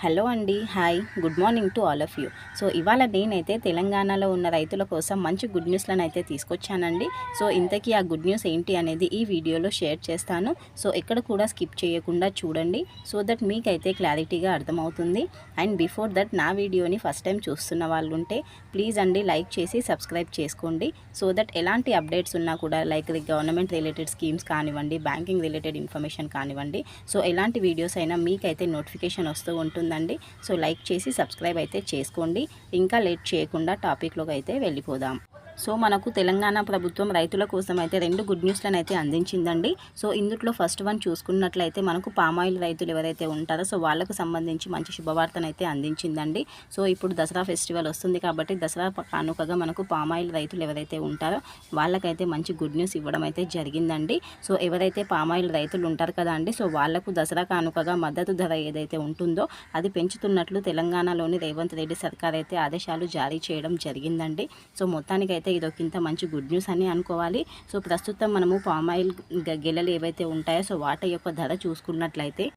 Hello అండి hi good morning to all of you. So ఇవాళ నేనైతే తెలంగాణలో ఉన్న రైతుల కోసం మంచి గుడ్ న్యూస్లను అయితే తీసుకొచ్చానండి. సో ఇంతకీ ఆ గుడ్ న్యూస్ ఏంటి అనేది ఈ వీడియోలో షేర్ చేస్తాను. సో ఎక్కడ కూడా స్కిప్ చేయకుండా చూడండి. సో దట్ మీకైతే క్లారిటీగా అర్థమవుతుంది. అండ్ బిఫోర్ దట్ నా వీడియోని ఫస్ట్ టైం చూస్తున్న వాళ్ళు ఉంటే ప్లీజ్ అండి లైక్ చేసి సబ్స్క్రైబ్ చేసుకోండి. సో దట్ ఎలాంటి అప్డేట్స్ ఉన్నా కూడా లైక్ గవర్నమెంట్ రిలేటెడ్ స్కీమ్స్ కానివ్వండి బ్యాంకింగ్ రిలేటెడ్ ఇన్ఫర్మేషన్ కానివ్వండి. సో ఎలాంటి వీడియోస్ అయినా మీకైతే నోటిఫికేషన్ వస్తూ ఉంటుంది. ఉంటుందండి సో లైక్ చేసి సబ్స్క్రైబ్ అయితే చేసుకోండి. ఇంకా లేట్ చేయకుండా టాపిక్లోకి అయితే వెళ్ళిపోదాం. సో మనకు తెలంగాణ ప్రభుత్వం రైతుల కోసం అయితే రెండు గుడ్ న్యూస్లను అయితే అందించిందండి. సో ఇందులో ఫస్ట్ వన్ చూసుకున్నట్లయితే మనకు పామాయిల్ రైతులు ఎవరైతే ఉంటారో సో వాళ్ళకు సంబంధించి మంచి శుభవార్తను అయితే అందించిందండి. సో ఇప్పుడు దసరా ఫెస్టివల్ వస్తుంది కాబట్టి దసరా కానుకగా మనకు పామాయిల్ రైతులు ఎవరైతే ఉంటారో వాళ్ళకైతే మంచి గుడ్ న్యూస్ ఇవ్వడం అయితే జరిగిందండి. సో ఎవరైతే పామాయిల్ రైతులు ఉంటారు కదా అండి సో వాళ్ళకు దసరా కానుకగా మద్దతు ధర ఏదైతే ఉంటుందో అది పెంచుతున్నట్లు తెలంగాణలోని రేవంత్ రెడ్డి సర్కార్ అయితే ఆదేశాలు జారీ చేయడం జరిగిందండి. సో మొత్తానికైతే ఇదొకింత మంచి గుడ్ న్యూస్ అని అనుకోవాలి. సో ప్రస్తుతం మనము పామాయిల్ ఆయిల్ గెలలు ఏవైతే ఉంటాయో సో వాటి యొక్క ధర చూసుకున్నట్లయితే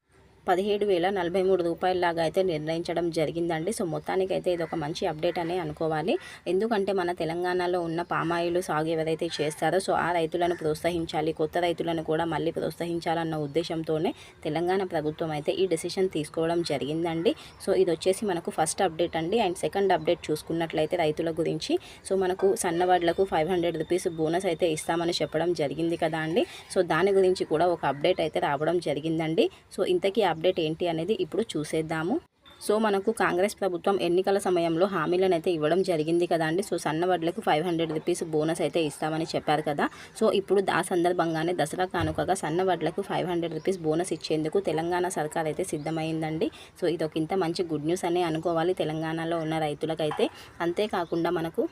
పదిహేడు వేల నలభై మూడు రూపాయలలాగా అయితే నిర్ణయించడం జరిగిందండి. సో మొత్తానికి అయితే ఇది ఒక మంచి అప్డేట్ అనే అనుకోవాలి. ఎందుకంటే మన తెలంగాణలో ఉన్న పామాయిలు సాగు ఎవరైతే చేస్తారో సో ఆ రైతులను ప్రోత్సహించాలి కొత్త రైతులను కూడా మళ్ళీ ప్రోత్సహించాలన్న ఉద్దేశంతోనే తెలంగాణ ప్రభుత్వం అయితే ఈ డెసిషన్ తీసుకోవడం జరిగిందండి. సో ఇది వచ్చేసి మనకు ఫస్ట్ అప్డేట్ అండి. అండ్ సెకండ్ అప్డేట్ చూసుకున్నట్లయితే రైతుల గురించి సో మనకు సన్నవాడ్లకు ఫైవ్ హండ్రెడ్ రూపీస్ బోనస్ అయితే ఇస్తామని చెప్పడం జరిగింది కదా అండి. సో దాని గురించి కూడా ఒక అప్డేట్ అయితే రావడం జరిగిందండి. సో ఇంతకీ అప్డేట్ ఏంటి అనేది ఇప్పుడు చూసేద్దాము. సో మనకు కాంగ్రెస్ ప్రభుత్వం ఎన్నికల సమయంలో హామీలను అయితే ఇవ్వడం జరిగింది కదండి సో సన్న వడ్లకు ఫైవ్ హండ్రెడ్ రూపీస్ బోనస్ అయితే ఇస్తామని చెప్పారు కదా. సో ఇప్పుడు ఆ సందర్భంగానే దసరా కానుకగా సన్న వడ్లకు ఫైవ్ హండ్రెడ్ రూపీస్ బోనస్ ఇచ్చేందుకు తెలంగాణ సర్కార్ అయితే సిద్ధమైందండి. సో ఇది ఒక ఇంత మంచి గుడ్ న్యూస్ అనే అనుకోవాలి తెలంగాణలో ఉన్న రైతులకైతే. అంతేకాకుండా మనకు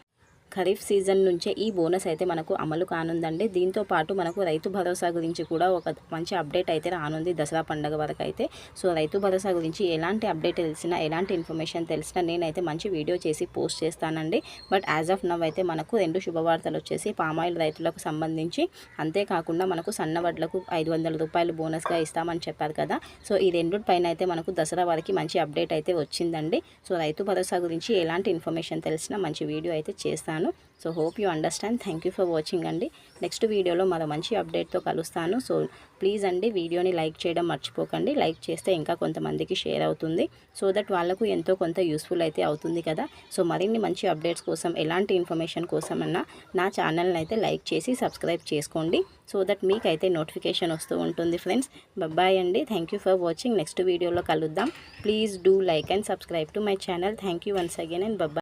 ఖరీఫ్ సీజన్ నుంచే ఈ బోనస్ అయితే మనకు అమలు కానుందండి. దీంతో పాటు మనకు రైతు భరోసా గురించి కూడా ఒక మంచి అప్డేట్ అయితే రానుంది దసరా పండగ వరకు అయితే. సో రైతు భరోసా గురించి ఎలాంటి అప్డేట్ తెలిసినా ఎలాంటి ఇన్ఫర్మేషన్ తెలిసినా నేనైతే మంచి వీడియో చేసి పోస్ట్ చేస్తానండి. బట్ యాజ్ ఆఫ్ నవ్ అయితే మనకు రెండు శుభవార్తలు వచ్చేసి పామాయిల్ రైతులకు సంబంధించి. అంతేకాకుండా మనకు సన్న వడ్లకు ఐదు వందల రూపాయలు బోనస్గా ఇస్తామని చెప్పారు కదా. సో ఈ రెండు పైన అయితే మనకు దసరా వరకు మంచి అప్డేట్ అయితే వచ్చిందండి. సో రైతు భరోసా గురించి ఎలాంటి ఇన్ఫర్మేషన్ తెలిసినా మంచి వీడియో అయితే చేస్తాను. So hope you understand thank you for watching అండి. నెక్స్ట్ వీడియోలో మరో మంచి అప్డేట్తో కలుస్తాను. సో ప్లీజ్ అండి వీడియోని లైక్ చేయడం మర్చిపోకండి. లైక్ చేస్తే ఇంకా కొంతమందికి షేర్ అవుతుంది. సో దట్ వాళ్ళకు ఎంతో కొంత యూస్ఫుల్ అయితే అవుతుంది కదా. సో మరిన్ని మంచి అప్డేట్స్ కోసం ఎలాంటి ఇన్ఫర్మేషన్ కోసమన్నా నా ఛానల్ని అయితే లైక్ చేసి సబ్స్క్రైబ్ చేసుకోండి. సో దట్ మీకైతే నోటిఫికేషన్ వస్తూ ఉంటుంది ఫ్రెండ్స్ బాయ్ అండి. Thank you for watching next వీడియోలో కలుద్దాం. Please do like and subscribe to my channel thank you once again and bye